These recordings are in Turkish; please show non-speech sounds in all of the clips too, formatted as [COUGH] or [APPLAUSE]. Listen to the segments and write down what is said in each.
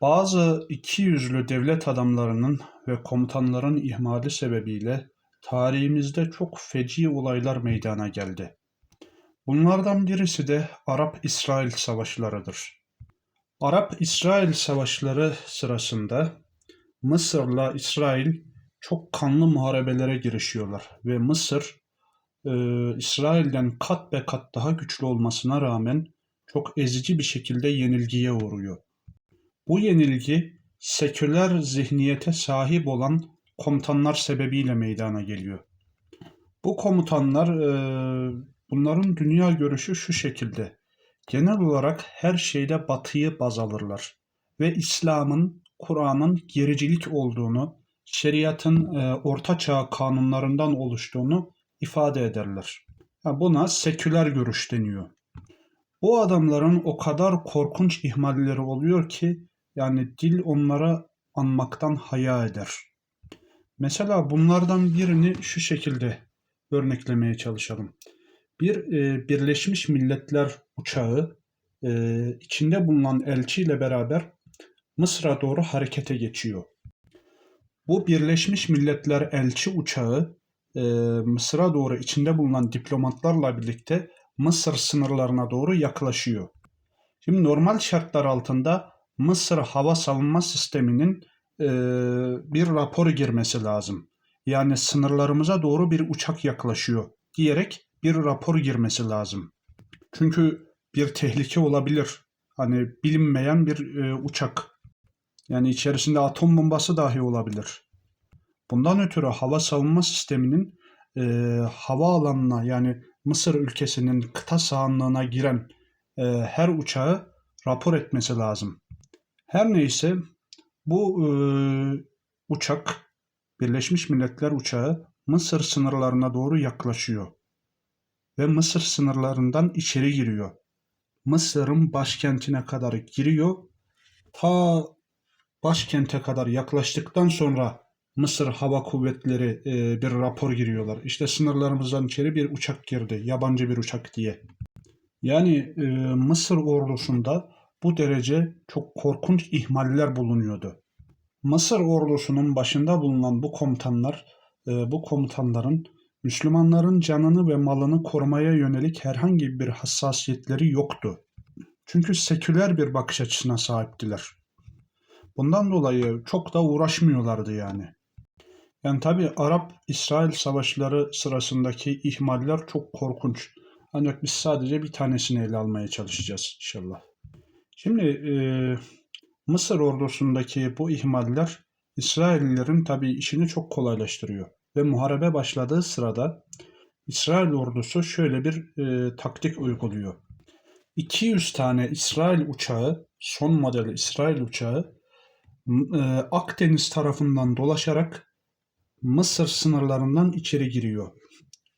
Bazı ikiyüzlü devlet adamlarının ve komutanların ihmali sebebiyle tarihimizde çok feci olaylar meydana geldi. Bunlardan birisi de Arap-İsrail savaşlarıdır. Arap-İsrail savaşları sırasında Mısır'la İsrail çok kanlı muharebelere girişiyorlar ve Mısır e, İsrail'den kat be kat daha güçlü olmasına rağmen çok ezici bir şekilde yenilgiye uğruyor. Bu yenilgi seküler zihniyete sahip olan komutanlar sebebiyle meydana geliyor. Bu komutanlar e, bunların dünya görüşü şu şekilde. Genel olarak her şeyde batıyı baz alırlar ve İslam'ın, Kur'an'ın gericilik olduğunu, şeriatın e, orta çağ kanunlarından oluştuğunu ifade ederler. Buna seküler görüş deniyor. Bu adamların o kadar korkunç ihmalleri oluyor ki yani dil onlara anmaktan haya eder. Mesela bunlardan birini şu şekilde örneklemeye çalışalım. Bir e, Birleşmiş Milletler uçağı e, içinde bulunan elçiyle beraber Mısır'a doğru harekete geçiyor. Bu Birleşmiş Milletler elçi uçağı e, Mısır'a doğru içinde bulunan diplomatlarla birlikte Mısır sınırlarına doğru yaklaşıyor. Şimdi normal şartlar altında Mısır hava savunma sisteminin e, bir raporu girmesi lazım. Yani sınırlarımıza doğru bir uçak yaklaşıyor diyerek bir rapor girmesi lazım. Çünkü bir tehlike olabilir. Hani bilinmeyen bir e, uçak. Yani içerisinde atom bombası dahi olabilir. Bundan ötürü hava savunma sisteminin e, hava alanına yani Mısır ülkesinin kıta sahanlığına giren e, her uçağı rapor etmesi lazım. Her neyse bu e, uçak Birleşmiş Milletler uçağı Mısır sınırlarına doğru yaklaşıyor ve Mısır sınırlarından içeri giriyor. Mısır'ın başkentine kadar giriyor. Ta başkente kadar yaklaştıktan sonra Mısır Hava Kuvvetleri e, bir rapor giriyorlar. İşte sınırlarımızdan içeri bir uçak girdi, yabancı bir uçak diye. Yani e, Mısır ordusunda bu derece çok korkunç ihmaller bulunuyordu. Mısır ordusunun başında bulunan bu komutanlar, e, bu komutanların Müslümanların canını ve malını korumaya yönelik herhangi bir hassasiyetleri yoktu. Çünkü seküler bir bakış açısına sahiptiler. Bundan dolayı çok da uğraşmıyorlardı yani. Yani tabi Arap-İsrail savaşları sırasındaki ihmaller çok korkunç. Ancak biz sadece bir tanesini ele almaya çalışacağız inşallah. Şimdi e, Mısır ordusundaki bu ihmaller İsraillilerin tabi işini çok kolaylaştırıyor. Ve muharebe başladığı sırada İsrail ordusu şöyle bir e, taktik uyguluyor. 200 tane İsrail uçağı, son model İsrail uçağı e, Akdeniz tarafından dolaşarak Mısır sınırlarından içeri giriyor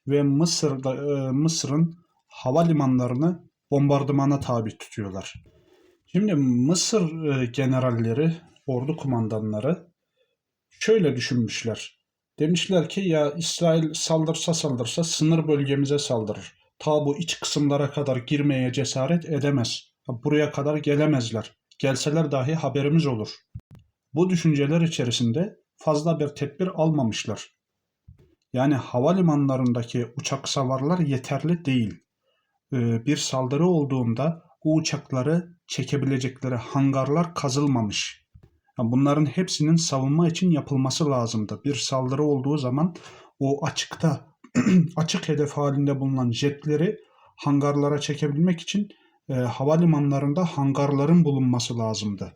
ve Mısır'da e, Mısır'ın havalimanlarını bombardımana tabi tutuyorlar. Şimdi Mısır e, generalleri, ordu kumandanları şöyle düşünmüşler. Demişler ki ya İsrail saldırsa saldırsa sınır bölgemize saldırır. Ta bu iç kısımlara kadar girmeye cesaret edemez. Buraya kadar gelemezler. Gelseler dahi haberimiz olur. Bu düşünceler içerisinde fazla bir tedbir almamışlar. Yani havalimanlarındaki uçak savarlar yeterli değil. Ee, bir saldırı olduğunda bu uçakları çekebilecekleri hangarlar kazılmamış. Yani bunların hepsinin savunma için yapılması lazımdı. Bir saldırı olduğu zaman o açıkta [CLEARS THROAT] açık hedef halinde bulunan jetleri hangarlara çekebilmek için e, havalimanlarında hangarların bulunması lazımdı.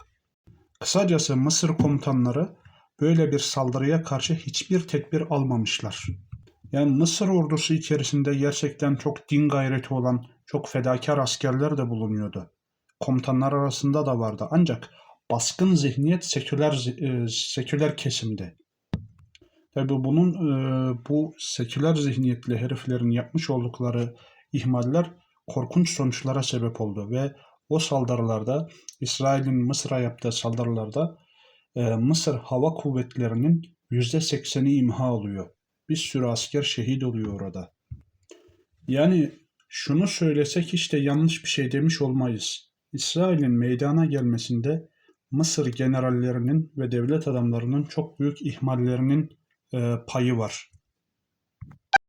Kısacası Mısır komutanları böyle bir saldırıya karşı hiçbir tedbir almamışlar. Yani Mısır ordusu içerisinde gerçekten çok din gayreti olan, çok fedakar askerler de bulunuyordu. Komutanlar arasında da vardı. Ancak baskın zihniyet seküler e, seküler kesimde. Tabi bunun e, bu seküler zihniyetli heriflerin yapmış oldukları ihmaller korkunç sonuçlara sebep oldu ve o saldırılarda İsrail'in Mısır'a yaptığı saldırılarda e, Mısır Hava Kuvvetleri'nin %80'i imha oluyor. Bir sürü asker şehit oluyor orada. Yani şunu söylesek işte yanlış bir şey demiş olmayız. İsrail'in meydana gelmesinde Mısır generallerinin ve devlet adamlarının çok büyük ihmallerinin e, payı var.